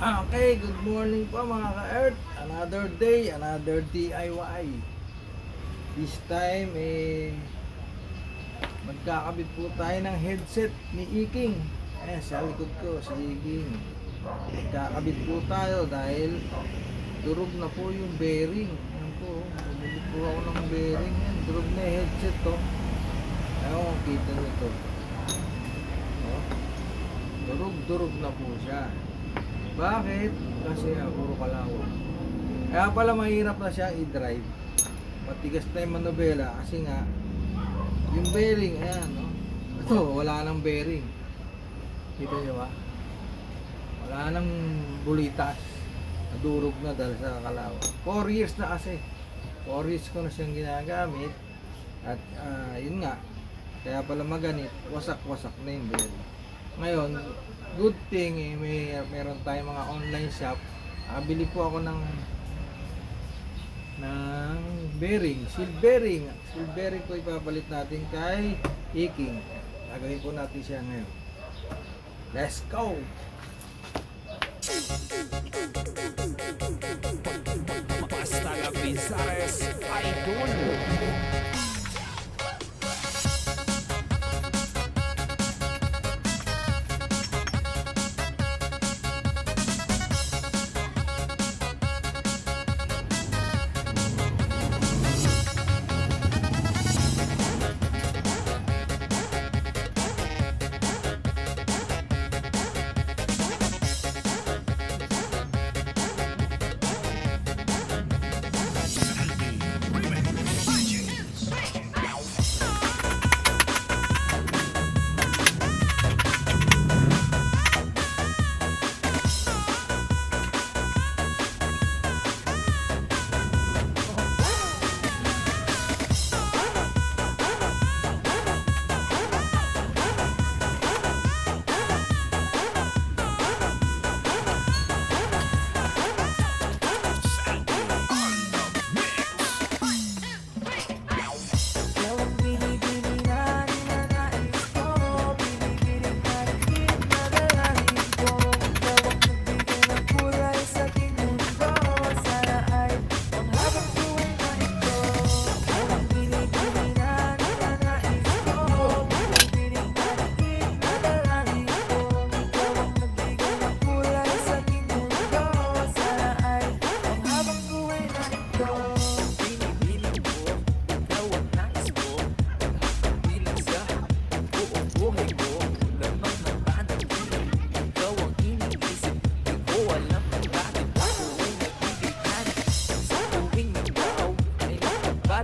Okay, good morning po mga ka-Earth. Another day, another DIY. This time, eh, magkakabit po tayo ng headset ni Iking. Ayan, sa likod ko, si Iking. Magkakabit po tayo dahil durog na po yung bearing. Ayan po, bumili po ako ng bearing. Ayan, durog na yung headset to. Ayaw kung kita nyo to. Oh, durog-durog na po siya. Bakit? Kasi nga, puro kalawang. Kaya pala mahirap na siya i-drive. Matigas na yung manobela kasi nga, yung bearing, ayan, no? Ito, wala nang bearing. Kita nyo ba? Wala nang bulitas. Nadurog na dahil sa kalawang. 4 years na kasi. 4 years ko na siyang ginagamit. At ah, yun nga, kaya pala maganit, wasak-wasak na yung bearing. Ngayon, good thing eh, may meron tayong mga online shop. Nakabili po ako ng ng bearing, seal bearing. Seal bearing po ipapalit natin kay Iking. Gagawin po natin siya ngayon. Let's go!